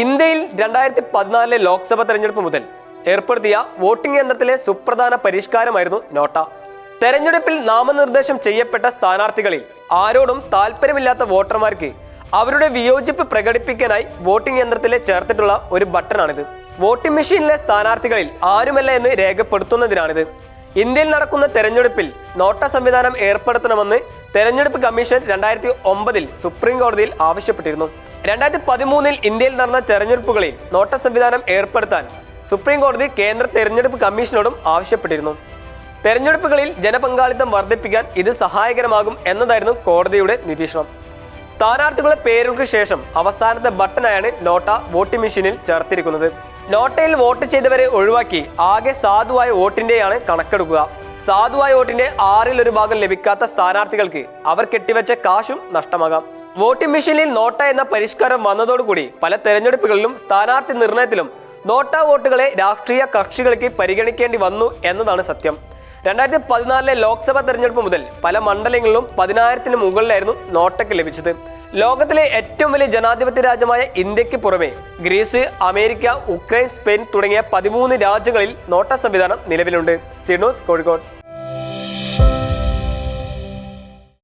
ഇന്ത്യയിൽ രണ്ടായിരത്തി പതിനാലിലെ ലോക്സഭാ തെരഞ്ഞെടുപ്പ് മുതൽ ഏർപ്പെടുത്തിയ വോട്ടിംഗ് യന്ത്രത്തിലെ സുപ്രധാന പരിഷ്കാരമായിരുന്നു നോട്ട. തെരഞ്ഞെടുപ്പിൽ നാമനിർദ്ദേശം ചെയ്യപ്പെട്ട സ്ഥാനാർത്ഥികളിൽ ആരോടും താല്പര്യമില്ലാത്ത വോട്ടർമാർക്ക് അവരുടെ വിയോജിപ്പ് പ്രകടിപ്പിക്കാനായി വോട്ടിംഗ് യന്ത്രത്തിലെ ചേർത്തിട്ടുള്ള ഒരു ബട്ടണാണിത്. വോട്ടിംഗ് മെഷീനിലെ സ്ഥാനാർത്ഥികളിൽ ആരുമല്ല എന്ന് രേഖപ്പെടുത്തുന്നതിനാണിത്. ഇന്ത്യയിൽ നടക്കുന്ന തെരഞ്ഞെടുപ്പിൽ നോട്ട സംവിധാനം ഏർപ്പെടുത്തണമെന്ന് തെരഞ്ഞെടുപ്പ് കമ്മീഷൻ രണ്ടായിരത്തി ഒമ്പതിൽ സുപ്രീം കോടതിയിൽ ആവശ്യപ്പെട്ടിരുന്നു. രണ്ടായിരത്തി പതിമൂന്നിൽ ഇന്ത്യയിൽ നടന്ന തെരഞ്ഞെടുപ്പുകളിൽ നോട്ട സംവിധാനം ഏർപ്പെടുത്താൻ സുപ്രീം കോടതി കേന്ദ്ര തെരഞ്ഞെടുപ്പ് കമ്മീഷനോടും ആവശ്യപ്പെട്ടിരുന്നു. തെരഞ്ഞെടുപ്പുകളിൽ ജനപങ്കാളിത്തം വർദ്ധിപ്പിക്കാൻ ഇത് സഹായകരമാകും എന്നതായിരുന്നു കോടതിയുടെ നിരീക്ഷണം. സ്ഥാനാർത്ഥികളുടെ പേരുകൾക്ക് ശേഷം അവസാനത്തെ ബട്ടണായാണ് നോട്ട വോട്ടിംഗ് മെഷീനിൽ ചേർത്തിരിക്കുന്നത്. നോട്ടയിൽ വോട്ട് ചെയ്തവരെ ഒഴിവാക്കി ആകെ സാധുവായ വോട്ടിന്റെയാണ് കണക്കെടുക്കുക. സാധുവായ വോട്ടിന്റെ ആറിൽ ഒരു ഭാഗം ലഭിക്കാത്ത സ്ഥാനാർത്ഥികൾക്ക് അവർ കെട്ടിവെച്ച കാശും നഷ്ടമാകാം. വോട്ടിംഗ് മെഷീനിൽ നോട്ട എന്ന പരിഷ്കാരം വന്നതോടുകൂടി പല തെരഞ്ഞെടുപ്പുകളിലും സ്ഥാനാർത്ഥി നിർണയത്തിലും നോട്ട വോട്ടുകളെ രാഷ്ട്രീയ കക്ഷികൾക്ക് പരിഗണിക്കേണ്ടി വന്നു എന്നതാണ് സത്യം. രണ്ടായിരത്തി പതിനാലിലെ ലോക്സഭാ തെരഞ്ഞെടുപ്പ് മുതൽ പല മണ്ഡലങ്ങളിലും പതിനായിരത്തിന് മുകളിലായിരുന്നു നോട്ടയ്ക്ക് ലഭിച്ചത്. ലോകത്തിലെ ഏറ്റവും വലിയ ജനാധിപത്യ രാജ്യമായ ഇന്ത്യയ്ക്ക് പുറമെ ഗ്രീസ് അമേരിക്ക ഉക്രൈൻ സ്പെയിൻ തുടങ്ങിയ പതിമൂന്ന് രാജ്യങ്ങളിൽ നോട്ട സംവിധാനം നിലവിലുണ്ട്. സിനോസ് കോഴിക്കോട്.